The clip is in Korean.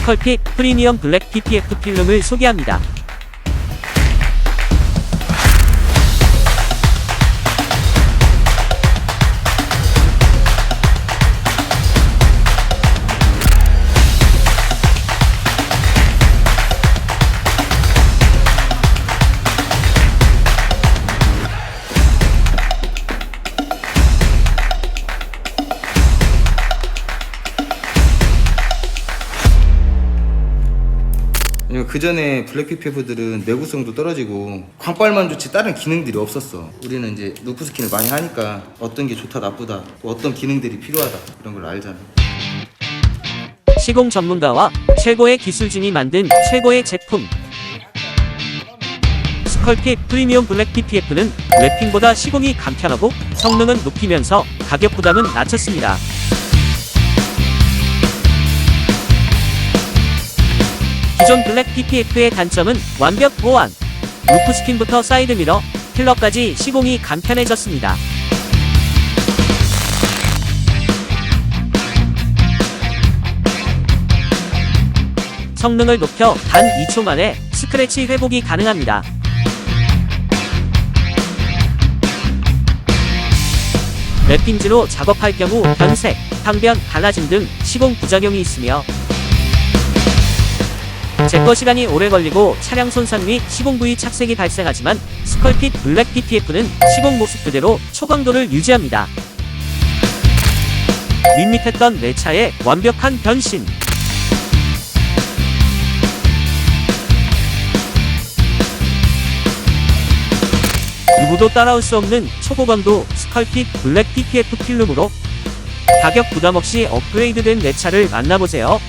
스컬핏 프리미엄 블랙 PPF 필름을 소개합니다. 왜냐면 그 전에 블랙 PPF들은 내구성도 떨어지고 광빨만 좋지 다른 기능들이 없었어. 우리는 이제 루프 스킨을 많이 하니까 어떤 게 좋다 나쁘다 또 어떤 기능들이 필요하다 이런 걸 알잖아. 시공 전문가와 최고의 기술진이 만든 최고의 제품. 스컬핏 프리미엄 블랙 PPF는 랩핑보다 시공이 간편하고 성능은 높이면서 가격 부담은 낮췄습니다. 기존 블랙 PPF의 단점은 완벽 보완, 루프 스킨부터 사이드 미러, 필러까지 시공이 간편해졌습니다. 성능을 높여 단 2초 만에 스크래치 회복이 가능합니다. 랩핑지로 작업할 경우 변색, 항변, 갈라짐 등 시공 부작용이 있으며 제거 시간이 오래 걸리고 차량 손상 및 시공 부위 착색이 발생하지만 스컬핏 블랙 PPF는 시공 모습 그대로 초강도를 유지합니다. 밋밋했던 내 차의 완벽한 변신. 누구도 따라올 수 없는 초고강도 스컬핏 블랙 PPF 필름으로 가격 부담 없이 업그레이드된 내 차를 만나보세요.